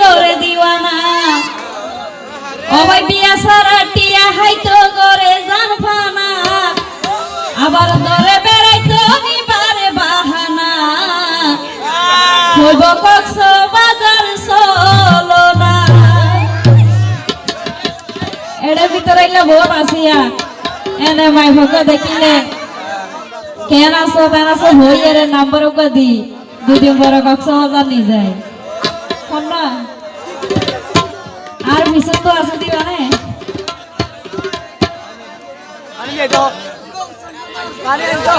করে দিওয়ানা। বিয়া সারা টিয়া করে আবার ধরে বাহানা। বাজার চলো না এর ভিতরে আইলা ভোট আসিয়া এনে মাই ভোগ দেখিলে। কেন আসো তেন আসো হইয়ারে নাম্বার দি। দুদিন পরে কক্স হাজার নিয়ে যায়। মিশন তো আছে দিবানে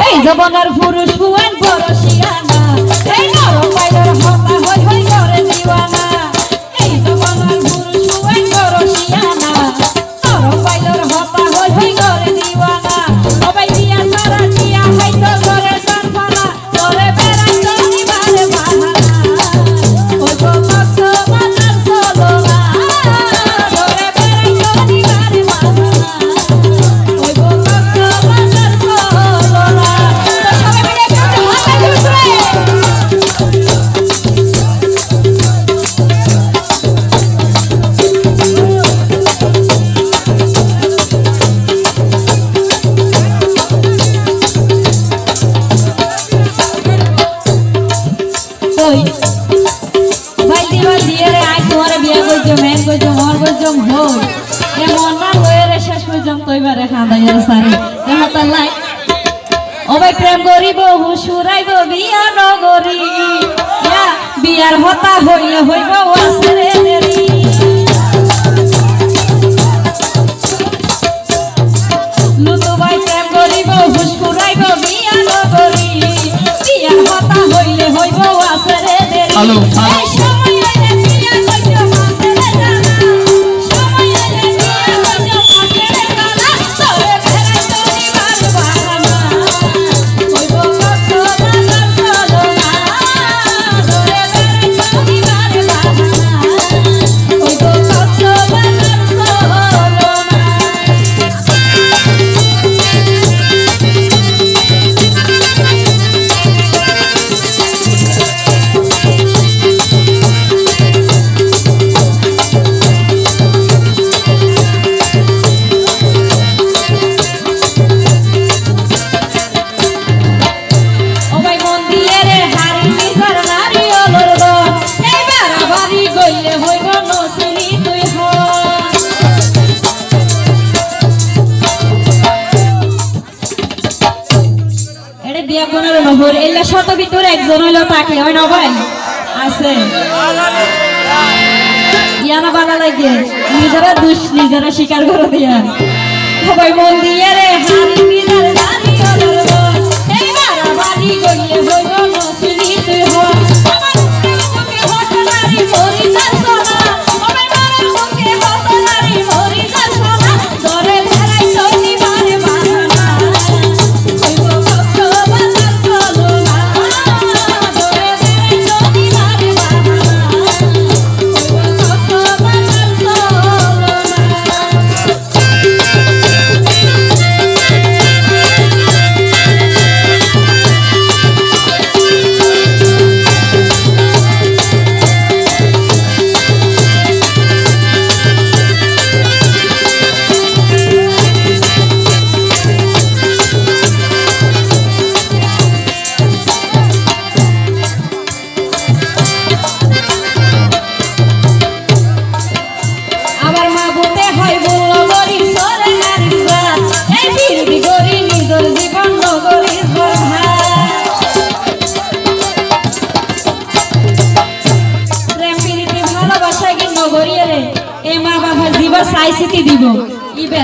এই জবনার পুরুষ হুয়ান বরশিয়া মন এমন না হয়ে রে শেষ পর্যন্ত এবারে খাঁদাইয়া সারি। দেহতা বিয়া নগরী। বিয়ার হতা হইলে হইব দিয়া পনেরো নহর শত একজন হইলেও তাকে হয় না আছে। ইয়ানা বানা লাগে নিজেরা দুষ, নিজেরা স্বীকার করে দিয়া। সবাই মন দিয়ে আইসিটি দিব। ইবা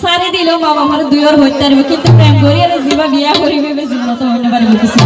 সারি দিলো বাবা আমার দুয়ার হইতে পারবে, কিন্তু প্রেম করি আর জীবা বিয়া করি করিবে জীবনত হইতে পারবে কিছু।